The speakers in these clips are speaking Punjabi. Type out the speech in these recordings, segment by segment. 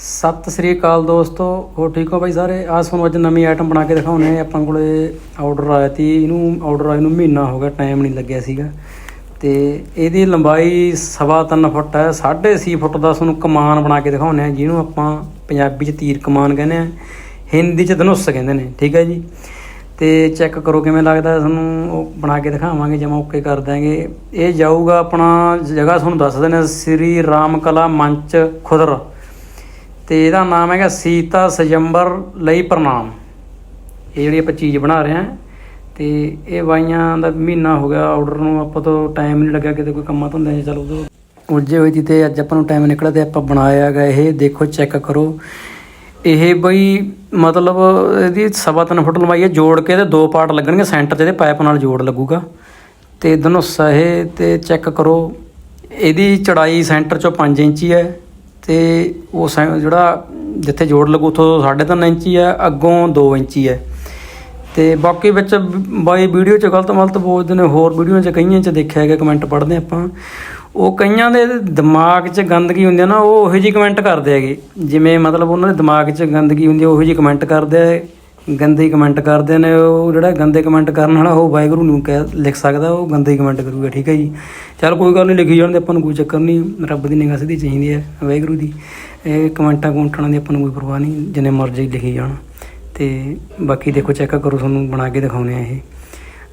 ਸਤਿ ਸ੍ਰੀ ਅਕਾਲ ਦੋਸਤੋ ਹੋ ਠੀਕ ਹੋ ਬਾਈ ਸਾਰੇ? ਆ ਤੁਹਾਨੂੰ ਅੱਜ ਨਵੀਂ ਆਈਟਮ ਬਣਾ ਕੇ ਦਿਖਾਉਣੇ ਆਪਾਂ ਕੋਲੇ ਆਰਡਰ ਆਇਆ ਤੀ, ਇਹਨੂੰ ਆਰਡਰ ਆਏ ਨੂੰ ਮਹੀਨਾ ਹੋ ਗਿਆ ਟਾਈਮ ਨਹੀਂ ਲੱਗਿਆ ਸੀਗਾ। ਤੇ ਇਹਦੀ ਲੰਬਾਈ ਸਵਾ ਤਿੰਨ ਫੁੱਟ ਹੈ 6.5 ਫੁੱਟ ਦਾ ਤੁਹਾਨੂੰ ਕਮਾਨ ਬਣਾ ਕੇ ਦਿਖਾਉਣੇ ਆ, ਜਿਹਨੂੰ ਆਪਾਂ ਪੰਜਾਬੀ ਚ ਤੀਰ ਕਮਾਨ ਕਹਿੰਦੇ ਆ, ਹਿੰਦੀ ਚ ਧਨੁੱਸ ਕਹਿੰਦੇ ਨੇ, ਠੀਕ ਹੈ ਜੀ? ਤੇ ਚੈੱਕ ਕਰੋ ਕਿਵੇਂ ਲੱਗਦਾ ਤੁਹਾਨੂੰ ਉਹ ਬਣਾ ਕੇ ਦਿਖਾਵਾਂਗੇ, ਜਮਾ ਓਕੇ ਕਰ ਦਾਂਗੇ ਇਹ ਜਾਊਗਾ ਆਪਣਾ, ਜਗ੍ਹਾ ਤੁਹਾਨੂੰ ਦੱਸ ਦਿੰਦੇ ਸ੍ਰੀ ਰਾਮ ਕਲਾ ਮੰਚ ਖੁਦਰ। ਤੇ ਇਹਦਾ ਨਾਮ ਹੈਗਾ ਸੀਤਾ ਸਜੰਬਰ ਲਈ ਪ੍ਰਣਾਮ। ਇਹ ਜਿਹੜੀ ਆਪਾਂ ਚੀਜ਼ ਬਣਾ ਰਹੇ ਹਾਂ ਤੇ ਇਹ ਬਾਈਆਂ ਦਾ ਮਹੀਨਾ ਹੋ ਗਿਆ ਆਰਡਰ ਨੂੰ ਆਪਾਂ ਤੋਂ ਟਾਈਮ ਨਹੀਂ ਲੱਗਿਆ, ਕਿਤੇ ਕੋਈ ਕੰਮਾਂ ਧੰਦੇ 'ਚ ਚਲੋ ਉਦੋਂ। ਉਲਝੇ ਹੋਏ ਸੀ ਤੇ ਅੱਜ ਆਪਾਂ ਨੂੰ ਟਾਈਮ ਨਿਕਲਿਆ ਤੇ ਆਪਾਂ ਬਣਾਇਆ ਗਿਆ ਇਹ, ਦੇਖੋ ਚੈੱਕ ਕਰੋ। ਇਹ ਬਈ ਮਤਲਬ ਇਹਦੀ ਸਵਾ ਤਿੰਨ ਫੁੱਟ ਲੰਬਾਈ ਹੈ, ਜੋੜ ਕੇ ਇਹਦੇ ਦੋ ਪਾਰਟ ਲੱਗਣਗੇ ਸੈਂਟਰ 'ਚ ਇਹਦੇ ਪਾਈਪ ਨਾਲ ਜੋੜ ਲੱਗੂਗਾ। ਤੇ ਧਨੁੱਸਾ ਇਹ ਤੇ ਚੈੱਕ ਕਰੋ, ਇਹਦੀ ਚੜਾਈ ਸੈਂਟਰ 'ਚੋਂ 5 ਇੰਚੀ ਹੈ। ਤੇ ਉਹ ਸੈ- ਜਿਹੜਾ ਜਿੱਥੇ ਜੋੜ ਲੱਗੂ ਉਥੋਂ 3.5 ਇੰਚੀ ਹੈ, ਅੱਗੋਂ 2 ਇੰਚੀ ਹੈ। ਤੇ ਬਾਕੀ ਵਿੱਚ ਬਾਈ ਵੀਡੀਓ 'ਚ ਗਲਤ ਮਲਤ ਬੋਲਦੇ ਨੇ, ਹੋਰ ਵੀਡੀਓ 'ਚ ਕਈਆਂ 'ਚ ਦੇਖਿਆ ਹੈਗਾ ਕਮੈਂਟ ਪੜ੍ਹਦੇ ਆਪਾਂ। ਉਹ ਕਈਆਂ ਦੇ ਦਿਮਾਗ 'ਚ ਗੰਦਗੀ ਹੁੰਦੀ ਹੈ ਨਾ, ਉਹ ਉਹੋ ਜਿਹੀ ਕਮੈਂਟ ਕਰਦੇ ਹੈਗੇ। ਜਿਵੇਂ ਮਤਲਬ ਉਹਨਾਂ ਦੇ ਦਿਮਾਗ 'ਚ ਗੰਦਗੀ ਹੁੰਦੀ ਹੈ, ਉਹੋ ਜਿਹੀ ਕਮੈਂਟ ਕਰਦੇ ਆ ਗੰਦੇ ਕਮੈਂਟ ਕਰਦੇ ਨੇ, ਉਹ ਜਿਹੜਾ ਗੰਦੇ ਕਮੈਂਟ ਕਰਨ ਵਾਲਾ, ਉਹ ਵਾਹਿਗੁਰੂ ਨੂੰ ਕਹਿ, ਲਿਖ ਸਕਦਾ, ਉਹ ਗੰਦੇ ਕਮੈਂਟ ਕਰੂਗਾ, ਠੀਕ ਹੈ ਜੀ। ਚਲ ਕੋਈ ਗੱਲ ਨਹੀਂ ਲਿਖੀ ਜਾਣ ਦੇ ਆਪਾਂ ਨੂੰ ਕੋਈ ਚੱਕਰ ਨਹੀਂ ਰੱਬ ਦੀ ਨਿਗਾਹ ਸਿੱਧੀ ਚਾਹੀਦੀ ਹੈ, ਵਾਹਿਗੁਰੂ ਦੀ। ਇਹ ਕਮੈਂਟਾਂ ਕਮੈਂਟਾਂ ਦੀ ਆਪਾਂ ਨੂੰ ਕੋਈ ਪਰਵਾਹ ਨਹੀਂ ਜਿੰਨੇ ਮਰਜ਼ੀ ਲਿਖੀ ਜਾਣ। ਤੇ ਬਾਕੀ ਦੇਖੋ, ਚੈੱਕ ਕਰੋ, ਤੁਹਾਨੂੰ ਬਣਾ ਕੇ ਦਿਖਾਉਨੇ ਆ ਇਹ।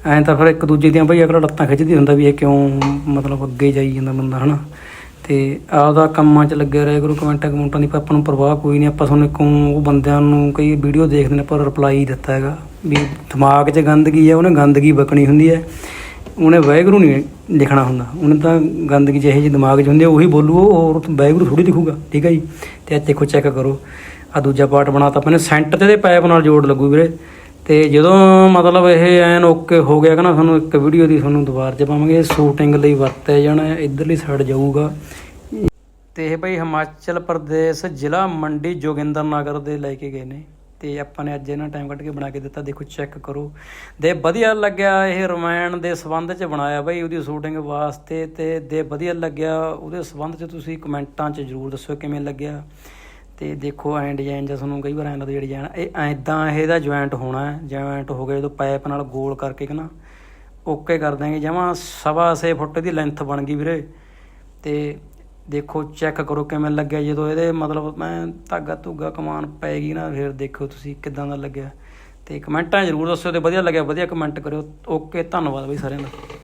ਐਂ ਤਾਂ ਫਿਰ ਇੱਕ ਦੂਜੇ ਦੀਆਂ ਬਈ, ਅਗਲਾ ਲੱਤਾਂ ਖਿੱਚਦੀ ਹੁੰਦਾ ਵੀ ਇਹ ਕਿਉਂ, ਮਤਲਬ ਅੱਗੇ ਜਾਈ ਜਾਂਦਾ ਬੰਦਾ, ਹਨਾ? ਤੇ ਆਪਦਾ ਕੰਮਾਂ 'ਚ ਲੱਗਿਆ ਰਿਹਾ ਗੁਰੂ ਕਮੈਂਟਾਂ ਕਮੈਂਟਾਂ ਦੀ ਆਪਾਂ ਨੂੰ ਪਰਵਾਹ ਕੋਈ ਨਹੀਂ, ਆਪਾਂ ਤੁਹਾਨੂੰ ਇੱਕੋਂ ਉਹ ਬੰਦਿਆਂ ਨੂੰ ਕਈ ਵੀਡੀਓ ਦੇਖਦੇ ਨੇ ਪਰ ਰਿਪਲਾਈ ਦਿੱਤਾ ਹੈਗਾ ਵੀ ਦਿਮਾਗ 'ਚ ਗੰਦਗੀ ਹੈ ਉਹਨੇ ਗੰਦਗੀ ਬਕਣੀ ਹੁੰਦੀ ਹੈ, ਉਹਨੇ ਵਾਹਿਗੁਰੂ ਨਹੀਂ ਲਿਖਣਾ ਹੁੰਦਾ, ਉਹਨੇ ਤਾਂ ਗੰਦਗੀ ਜਿਹੇ ਜਿਹੀ ਦਿਮਾਗ 'ਚ ਹੁੰਦੀ ਹੈ ਉਹੀ ਬੋਲੂ ਉਹ, ਹੋਰ ਵਾਹਿਗੁਰੂ ਥੋੜੀ ਲਿਖੂਗਾ, ਠੀਕ ਹੈ ਜੀ, ਤੇ ਅੱਜ ਦੇਖੋ ਚੈੱਕ ਕਰੋ ਆ ਦੂਜਾ ਪਾਰਟ ਬਣਾਤਾ ਆਪਾਂ ਨੇ ਸੈਂਟਰ ਤੇ ਦੇ ਪਾਈਪ ਨਾਲ ਜੋੜ ਲੱਗੂ ਵੀਰੇ ਤੇ ਜਦੋਂ ਮਤਲਬ ਇਹ ਐਨ ਓਕੇ ਹੋ ਗਿਆ ਕਿ ਨਾ ਤੁਹਾਨੂੰ ਇੱਕ ਵੀਡੀਓ ਦੀ ਤੁਹਾਨੂੰ ਦੁਬਾਰਾ ਚ ਪਾਵਾਂਗੇ। ਸ਼ੂਟਿੰਗ ਲਈ ਵਰਤਿਆ ਜਾਣਾ ਹੈ ਇਧਰਲੀ ਸਾਈਡ ਜਾਊਗਾ। ਤੇ ਇਹ ਬਈ ਹਿਮਾਚਲ ਪ੍ਰਦੇਸ਼ ਜ਼ਿਲ੍ਹਾ ਮੰਡੀ ਜੋਗਿੰਦਰ ਨਗਰ ਦੇ ਲੈ ਕੇ ਗਏ ਨੇ। ਤੇ ਆਪਾਂ ਨੇ ਅੱਜ ਇਹਨਾਂ ਟਾਈਮ ਕੱਢ ਕੇ ਬਣਾ ਕੇ ਦਿੱਤਾ। ਦੇਖੋ ਚੈੱਕ ਕਰੋ। ਦੇ ਵਧੀਆ ਲੱਗਿਆ ਇਹ ਰਮਾਇਣ ਦੇ ਸੰਬੰਧ ਚ ਬਣਾਇਆ ਬਈ ਉਹਦੀ ਸ਼ੂਟਿੰਗ ਵਾਸਤੇ ਤੇ ਦੇ ਵਧੀਆ ਲੱਗਿਆ। ਉਹਦੇ ਸੰਬੰਧ ਚ ਤੁਸੀਂ ਕਮੈਂਟਾਂ ਚ ਜਰੂਰ ਦੱਸੋ ਕਿਵੇਂ ਲੱਗਿਆ। ਤੇ ਦੇਖੋ ਐਂ ਡਿਜ਼ਾਈਨ ਜਿਹਾ ਤੁਹਾਨੂੰ ਕਈ ਵਾਰ ਐਂ ਲੱਗਦਾ ਜਿਹੜੀ ਡਿਜ਼ਾਈਨ ਇਹ ਐਦਾਂ ਇਹਦਾ ਜੁਆਇੰਟ ਹੋਣਾ ਜੁਆਇੰਟ ਹੋ ਗਿਆ ਜਦੋਂ ਪਾਈਪ ਨਾਲ ਗੋਲ ਕਰਕੇ ਕਿ ਨਾ ਓਕੇ ਕਰ ਦਾਂਗੇ ਜਮਾਂ ਸਵਾ ਛੇ ਫੁੱਟ ਦੀ ਲੈਂਥ ਬਣ ਗਈ ਵੀਰੇ। ਤੇ ਦੇਖੋ ਚੈੱਕ ਕਰੋ ਕਿਵੇਂ ਲੱਗਿਆ, ਜਦੋਂ ਇਹਦੇ ਮਤਲਬ ਮੈਂ ਧਾਗਾ ਧੁਗਾ ਕਮਾਨ ਪੈਗੀ ਨਾ, ਫਿਰ ਦੇਖੋ ਤੁਸੀਂ ਕਿਦਾਂ ਦਾ ਲੱਗਿਆ। ਤੇ ਕਮੈਂਟਾਂ ਜ਼ਰੂਰ ਦੱਸਿਓ ਤੇ ਵਧੀਆ ਲੱਗਿਆ, ਵਧੀਆ ਕਮੈਂਟ ਕਰਿਓ। ਓਕੇ, ਧੰਨਵਾਦ ਬਈ ਸਾਰਿਆਂ ਦਾ।